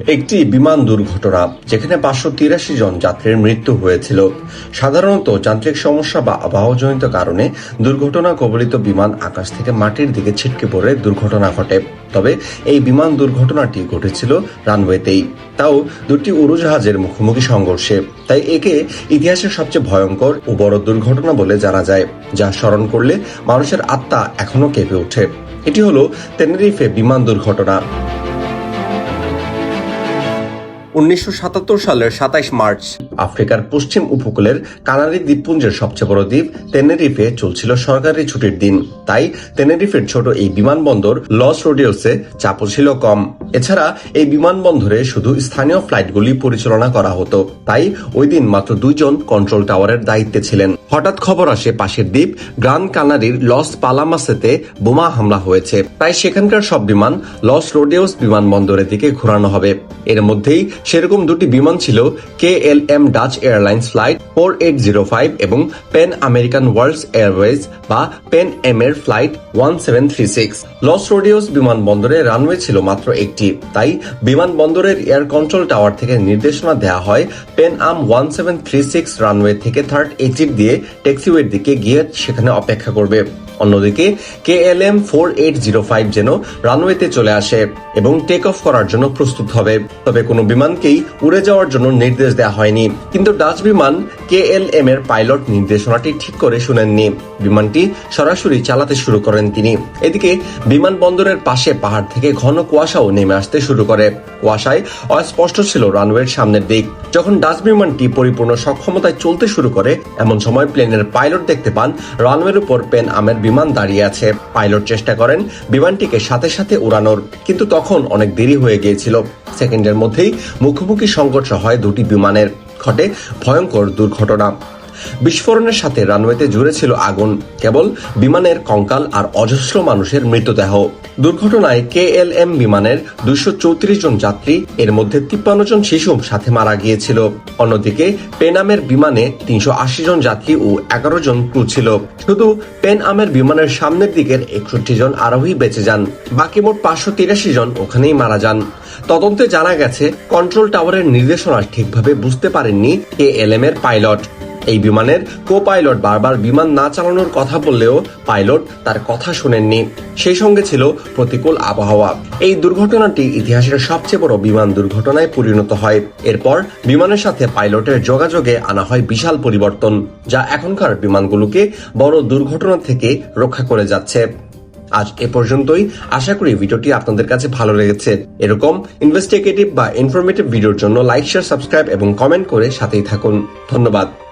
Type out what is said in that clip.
একটি বিমান দুর্ঘটনা, যেখানে পাঁচশো তিরাশি জন যাত্রীর মৃত্যু হয়েছিল। সাধারণত যান্ত্রিক সমস্যা বা আবহাওয়াজনিত কারণে দুর্ঘটনা কবলিত বিমান আকাশ থেকে মাটির দিকে ছিটকে পড়ে দুর্ঘটনা ঘটে। তবে এই বিমান দুর্ঘটনাটি ঘটেছিল রানওয়েতেই। তাও দুটি উড়োজাহাজের মুখোমুখি সংঘর্ষে। তাই একে ইতিহাসের সবচেয়ে ভয়ঙ্কর ও বড় দুর্ঘটনা বলে জানা যায়, যা স্মরণ করলে মানুষের আত্মা এখনও কেঁপে ওঠে। এটি হলো তেনেরিফে বিমান দুর্ঘটনা। উনিশশো সাতাত্তর সালের সাতাইশ মার্চ। আফ্রিকার পশ্চিম উপকূলের কানারি দ্বীপপুঞ্জের সবচেয়ে বড় দ্বীপ, তেনেরিফে চলছিল সরকারি ছুটির দিন। তাই তেনেরিফের ছোট এই বিমানবন্দর লস রোডিওসে চাপও ছিল কম। এছাড়া এই বিমানবন্দরে শুধু স্থানীয় ফ্লাইটগুলি পরিচালনা করা হতো। তাই ওই দিন মাত্র দুইজন কন্ট্রোল টাওয়ারের দায়িত্বে ছিলেন। হঠাৎ খবর আসে, পাশের দ্বীপ গ্রান কানারির লস পালামাসেতে বোমা হামলা হয়েছে। তাই সেখানকার সব বিমান লস রোডিওস বিমানবন্দরের দিকে ঘোরানো হবে। এর মধ্যেই সেরকম দুটি বিমান ছিল K L M Dutch airlines flight four eight zero five এবং পেন আমেরিকান ওয়ার্ল্ড এয়ারওয়েজ বা পেন এম এর flight one seven three six Los Rodeos বিমানবন্দরে রানওয়ে ছিল মাত্র একটি, তাই বিমানবন্দরের এয়ার কন্ট্রোল টাওয়ার থেকে নির্দেশনা দেওয়া হয় Pan Am one seven three six runway থেকে থার্ড এক্সিট দিয়ে ট্যাক্সিওয়ের দিকে গিয়ে সেখানে অপেক্ষা করবে। অন্যদিকে K L M four eight zero five যেন রানওয়েতে চলে আসে এবং টেক অফ করার জন্য প্রস্তুত হবে। তবে কোনো বিমানকেই উড়ে যাওয়ার জন্য নির্দেশ দেওয়া হয়নি। কিন্তু ডাচ বিমান কে এল এম এর পাইলট নির্দেশনাটি ঠিক করে শুনেননি। বিমানটি সরাসরি চালাতে শুরু করেন তিনি। এদিকে বিমানবন্দরের পাশে পাহাড় থেকে ঘন কুয়াশাও নেমে আসতে শুরু করে। কুয়াশায় অস্পষ্ট ছিল রানওয়ের সামনের দিক। যখন ডাচ বিমানটি পরিপূর্ণ সক্ষমতায় চলতে শুরু করে, এমন সময় প্লেনের পাইলট দেখতে পান রানওয়ের উপর পেন আমের বিমান দাঁড়িয়ে আছে। পাইলট চেষ্টা করেন বিমানটিকে সাথে সাথে উড়ানোর, কিন্তু তখন অনেক দেরি হয়ে গিয়েছিল। সেকেন্ডের মধ্যেই মুখোমুখি সংঘর্ষ হয় দুটি বিমানের। ঘটে ভয়ঙ্কর দুর্ঘটনা। বিস্ফোরণের সাথে রানওয়েতে জুড়ে ছিল আগুন, কেবল বিমানের কঙ্কাল আর অজস্র মানুষের মৃতদেহ। দুর্ঘটনায় কে এল এম বিমানের দুইশো চৌত্রিশ জন যাত্রী, এর মধ্যে তিপ্পান্ন জন শিশু সাথে মারা গিয়েছিল। অন্যদিকে, পেনামের বিমানে তিনশো আশি জন যাত্রী ও এগারো জন ক্রু ছিল। শুধু পেন আমের বিমানের সামনের দিকের একষট্টি জন আরোহী বেঁচে যান। বাকি মোট পাঁচশো তিরাশি জন ওখানেই মারা যান। তদন্তে জানা গেছে, কন্ট্রোল টাওয়ারের নির্দেশনা ঠিকভাবে বুঝতে পারেননি কে এল এম এর পাইলট। এই বিমানের কো পাইলট বারবার বিমান না চালানোর কথা বললেও পাইলট তার কথা শোনেননি। সেই সঙ্গে ছিল প্রতিকূল আবহাওয়া। এই দুর্ঘটনাটি ইতিহাসের সবচেয়ে বড় বিমান দুর্ঘটনায় পরিণত হয়। এরপর বিমানের সাথে পাইলটের যোগাযোগে আনা হয় বিশাল পরিবর্তন, যা এখনকার বিমানগুলোকে বড় দুর্ঘটনা থেকে রক্ষা করে যাচ্ছে। আজ এ পর্যন্তই। আশা করি ভিডিওটি আপনাদের কাছে ভালো লেগেছে। এরকম ইনভেস্টিগেটিভ বা ইনফরমেটিভ ভিডিওর জন্য লাইক শেয়ার সাবস্ক্রাইব এবং কমেন্ট করে সাথেই থাকুন। ধন্যবাদ।